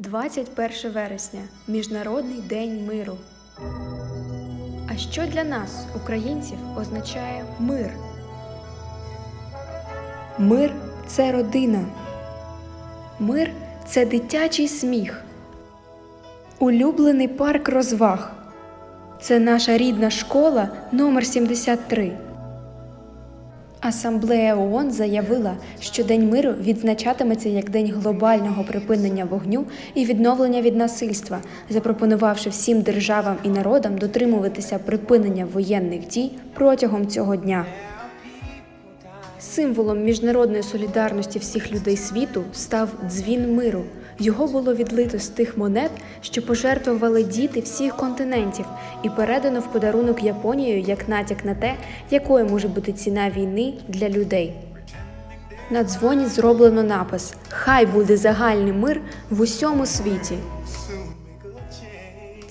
21 вересня Міжнародний день миру. А що для нас, українців, означає мир? Мир це родина. Мир це дитячий сміх. Улюблений парк розваг. Це наша рідна школа номер 73. Асамблея ООН заявила, що День миру відзначатиметься як День глобального припинення вогню і відновлення від насильства, запропонувавши всім державам і народам дотримуватися припинення воєнних дій протягом цього дня. Символом міжнародної солідарності всіх людей світу став дзвін миру. Його було відлито з тих монет, що пожертвували діти всіх континентів, і передано в подарунок Японією як натяк на те, якою може бути ціна війни для людей. На дзвоні зроблено напис Хай буде загальний мир в усьому світі.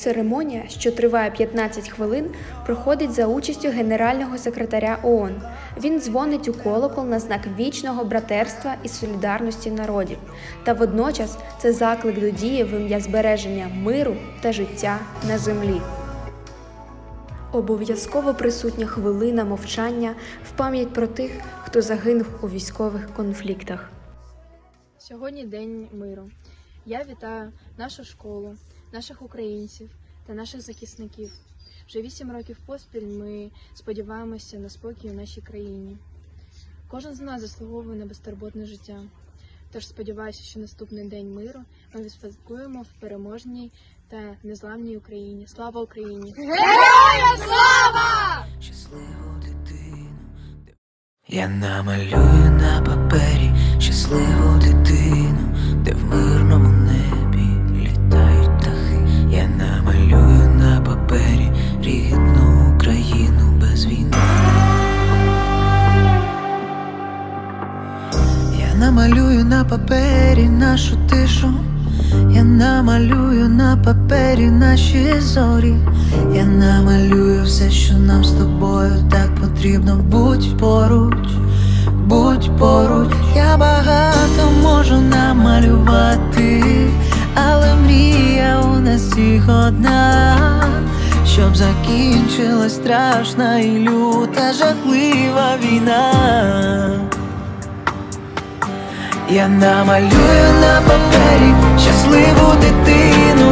Церемонія, що триває 15 хвилин, проходить за участю генерального секретаря ООН. Він дзвонить у колокол на знак вічного братерства і солідарності народів. Та водночас це заклик до дії в ім'я збереження миру та життя на землі. Обов'язково присутня хвилина мовчання в пам'ять про тих, хто загинув у військових конфліктах. Сьогодні День миру. Я вітаю нашу школу, наших українців та наших захисників. Вже вісім років поспіль ми сподіваємося на спокій у нашій країні. Кожен з нас заслуговує на безтурботне життя. Тож сподіваюся, що наступний день миру ми відсвяткуємо в переможній та незламній Україні. Слава Україні! щасливу дитину. Я намалюю на папері щасливу дитину, де в Україну без війни. Я намалюю на папері нашу тишу. Я намалюю на папері наші зорі. Я намалюю все, що нам з тобою так потрібно. Будь поруч, будь поруч. Я багато можу намалювати, але мрія у нас всіх одна. Щоб закінчилась страшна і люта жахлива війна. Я намалюю на папері щасливу дитину,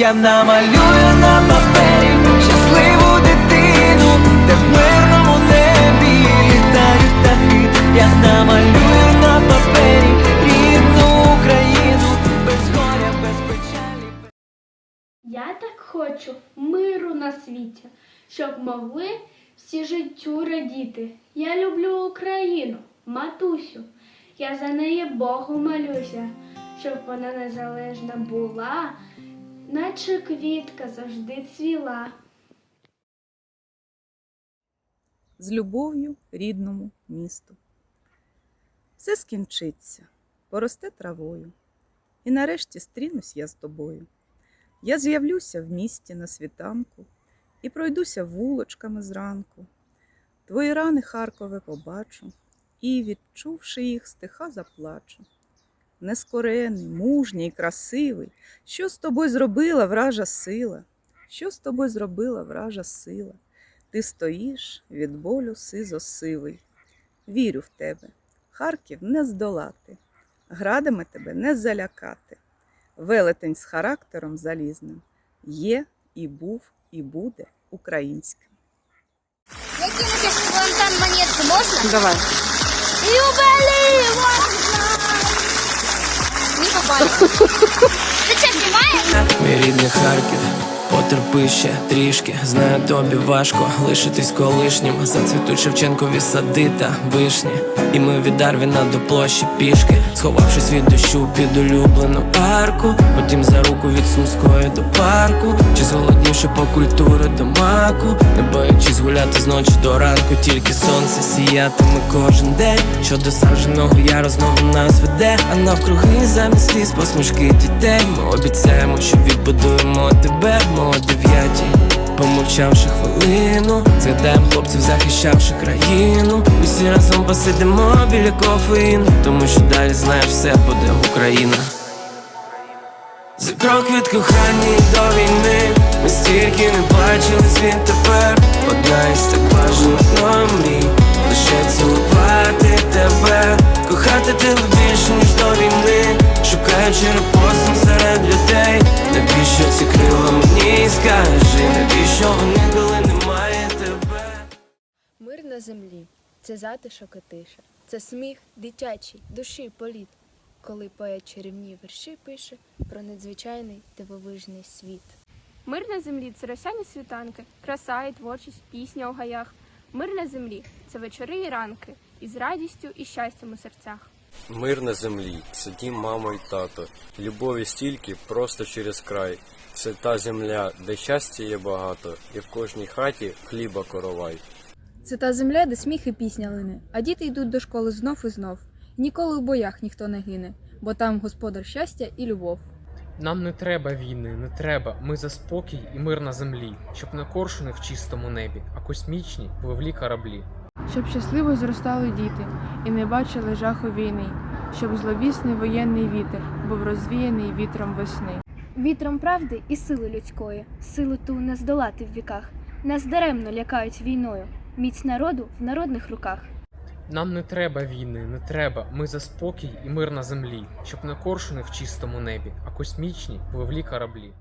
Я намалюю на папері щасливу дитину, де в мирному небі літають птахи. Я намалюю на папері рідну Україну, без горя, без печалі. Я так хочу миру на світі, щоб могли всі життю радіти. Я люблю Україну, матусю. Я за неї Богу молюся, щоб вона незалежна була, наче квітка завжди цвіла. з любов'ю рідному місту. Все скінчиться, поросте травою, і нарешті стрінусь я з тобою. Я з'явлюся в місті на світанку і пройдуся вулочками зранку. Твої рани, Харкове, побачу, і, відчувши їх, стиха заплачу. Нескорений, мужній і красивий. Що з тобою зробила вража сила? Що з тобою зробила вража сила? Ти стоїш від болю сизо сивий. Вірю в тебе, Харків не здолати, градами тебе не залякати. Велетень з характером залізним є і був, і буде українським. Я кину фонтан монетку, можно? Давай. Юбили! Не Ты что, снимаешь? Мій рідний Харків, потерпи ще трішки. Знаю, тобі важко лишитись колишнім. Зацвітуть Шевченкові сади та вишні. І ми від Дарвіна до площі пішки, сховавшись від дощу під улюблену арку. Потім за руку від Сумської до парку. Чи зголоднівши по культури до маку, не боячись гуляти з ночі до ранку, тільки сонце сіятиме кожен день. Що до садженого яру знову нас веде, а навкруги замість сліз посмішки дітей. Ми обіцяємо, що відбудуємо тебе, ми дев'ятій. Помовчавши хвилину, згадаємо хлопців, захищавши країну. Усі разом посидимо біля кофеїну, тому що далі знаєш, все буде Україна. За крок від кохання до війни Ми стільки не бачили світ тепер Одна із так бажаних мною Лише цілувати тебе Кохати тебе більше, ніж до війни Шукаючи репостом скажи Навіщо вони, коли немає тебе Мир на землі це затишок і тиша, це сміх дитячий, душі політ, коли поет чарівні вірші пише про надзвичайний дивовижний світ. Мир на землі це росяні світанки, краса і творчість, пісня у гаях. Мир на землі це вечори і ранки, із радістю і щастям у серцях. Мир на землі це дім, мама і тато. Любові стільки просто через край. Це та земля, де щастя є багато, і в кожній хаті хліба коровай. Це та земля, де сміх і пісня лине, а діти йдуть до школи знов і знов. Ніколи у боях ніхто не гине, бо там господар щастя і любов. Нам не треба війни, не треба. Ми за спокій і мир на землі, щоб не коршуни в чистому небі, а космічні пливлі кораблі. Щоб щасливо зростали діти і не бачили жаху війни, щоб зловісний воєнний вітер був розвіяний вітром весни. Вітром правди і сили людської, силу ту не здолати в віках. Нас даремно лякають війною. Міць народу в народних руках. Нам не треба війни, не треба. Ми за спокій і мир на землі, щоб не коршуни в чистому небі, а космічні пливлі кораблі.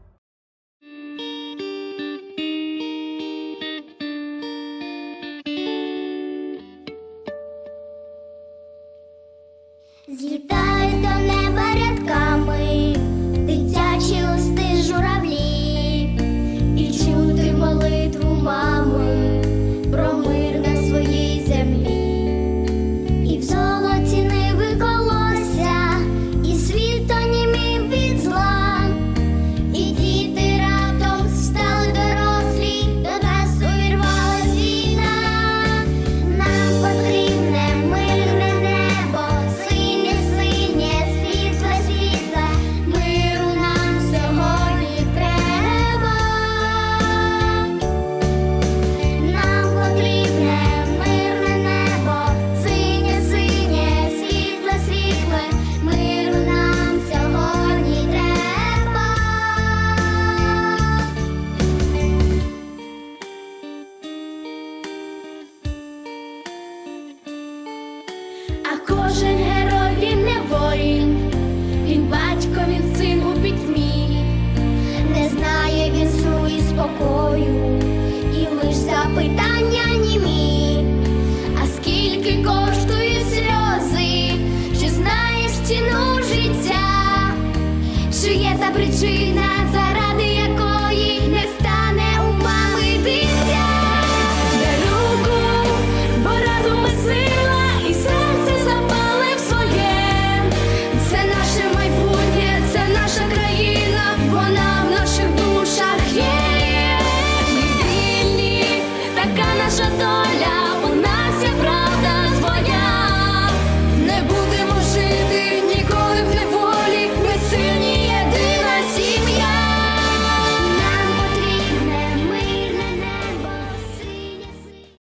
причина зараз.